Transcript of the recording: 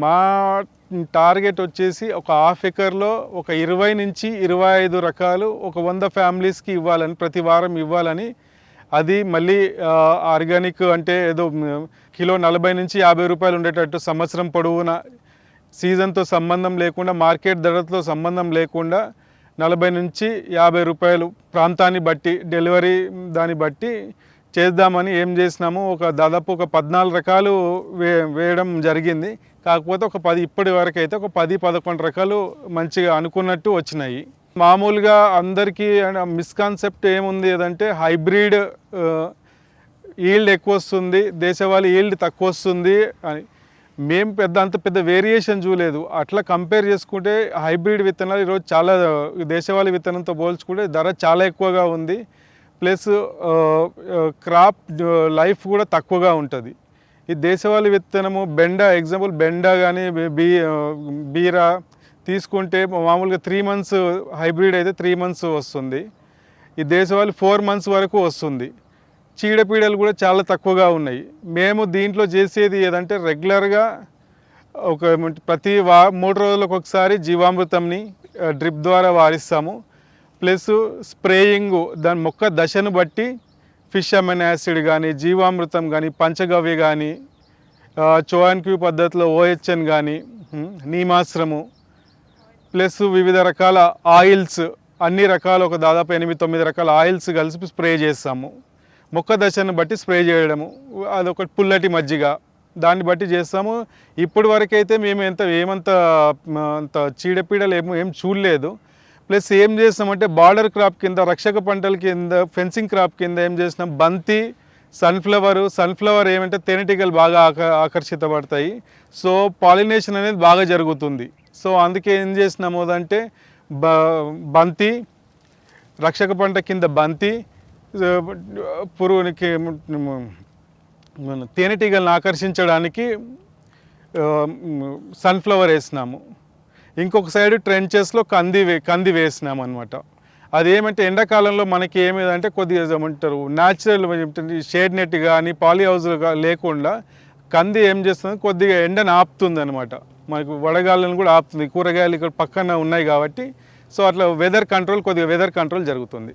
మా టార్గెట్ వచ్చేసి ఒక హాఫ్ ఎకర్లో ఒక ఇరవై నుంచి ఇరవై ఐదు రకాలు ఒక వంద ఫ్యామిలీస్కి ఇవ్వాలని ప్రతి వారం ఇవ్వాలని. అది మళ్ళీ ఆర్గానిక్ అంటే ఏదో కిలో నలభై నుంచి యాభై రూపాయలు ఉండేటట్టు సంవత్సరం పొడవునా సీజన్తో సంబంధం లేకుండా మార్కెట్ ధరతో సంబంధం లేకుండా నలభై నుంచి యాభై రూపాయలు ప్రాంతాన్ని బట్టి డెలివరీ దాన్ని బట్టి చేద్దామని ఏం చేసినాము? ఒక దాదాపు ఒక పద్నాలుగు రకాలు వే వేయడం జరిగింది. కాకపోతే ఒక పది ఇప్పటి వరకు అయితే ఒక పది పదకొండు రకాలు మంచిగా అనుకున్నట్టు వచ్చినాయి. మామూలుగా అందరికీ మిస్కాన్సెప్ట్ ఏముంది ఏదంటే హైబ్రిడ్ ఈల్డ్ ఎక్కువ వస్తుంది దేశవాళీ ఈల్డ్ తక్కువ వస్తుంది అని. మేము పెద్ద అంత పెద్ద వేరియేషన్ చూడలేదు. అట్లా కంపేర్ చేసుకుంటే హైబ్రిడ్ విత్తనాలు ఈరోజు చాలా దేశవాళీ విత్తనంతో పోల్చుకుంటే ధర చాలా ఎక్కువగా ఉంది. ప్లస్ క్రాప్ లైఫ్ కూడా తక్కువగా ఉంటుంది. ఈ దేశవాళి విత్తనము బెండ ఎగ్జాంపుల్ బెండ కానీ బీ బీరా తీసుకుంటే మామూలుగా త్రీ మంత్స్ హైబ్రిడ్ అయితే త్రీ మంత్స్ వస్తుంది. ఈ దేశవాళీ ఫోర్ మంత్స్ వరకు వస్తుంది. చీడపీడలు కూడా చాలా తక్కువగా ఉన్నాయి. మేము దీంట్లో చేసేది ఏదంటే రెగ్యులర్గా ఒక ప్రతి వా మూడు రోజులకు ఒకసారి జీవామృతంని డ్రిప్ ద్వారా వారిస్తాము. ప్లస్ స్ప్రేయింగ్ దాని మొక్క దశను బట్టి ఫిష్ అమెన్ యాసిడ్ కానీ జీవామృతం కానీ పంచగవ్య కానీ చోయాన్క్యూ పద్ధతిలో ఓహెచ్ఎన్ కానీ నీమాశ్రము ప్లస్ వివిధ రకాల ఆయిల్స్ అన్ని రకాల ఒక దాదాపు ఎనిమిది తొమ్మిది రకాల ఆయిల్స్ కలిసి స్ప్రే చేస్తాము. మొక్క దశను బట్టి స్ప్రే చేయడము అదొకటి పుల్లటి మజ్జిగ దాన్ని బట్టి చేస్తాము. ఇప్పటి వరకైతే మేము ఎంత ఏమంత అంత చీడపీడలు ఏం ఏం చూడలేదు. ప్లస్ ఏం చేస్తామంటే బార్డర్ క్రాప్ కింద రక్షక పంటల కింద ఫెన్సింగ్ క్రాప్ కింద ఏం చేసినాం? బంతి సన్ఫ్లవర్ సన్ఫ్లవర్ ఏమంటే తేనెటీగలు బాగా ఆక ఆకర్షితపడతాయి. సో పాలినేషన్ అనేది బాగా జరుగుతుంది. సో అందుకే ఏం చేసినాము అంటే బ బంతి రక్షక పంట కింద బంతి పురుగునికి తేనెటీగలను ఆకర్షించడానికి సన్ఫ్లవర్ వేసినాము. ఇంకొక సైడ్ ట్రెంచెస్లో కంది వే కంది వేసినాం అనమాట ఏమంటే ఎండాకాలంలో మనకి ఏమిదంటే కొద్దిగా ఏమంటారు న్యాచురల్ షేడ్ నెట్ కానీ పాలీ హౌస్ లేకుండా కంది ఏం చేస్తుంది కొద్దిగా ఎండను ఆపుతుంది అనమాట మనకు వడగాలను కూడా ఆపుతుంది కూరగాయలు ఇక్కడ పక్కన ఉన్నాయి కాబట్టి సో అట్లా వెదర్ కంట్రోల్ కొద్దిగా వెదర్ కంట్రోల్ జరుగుతుంది.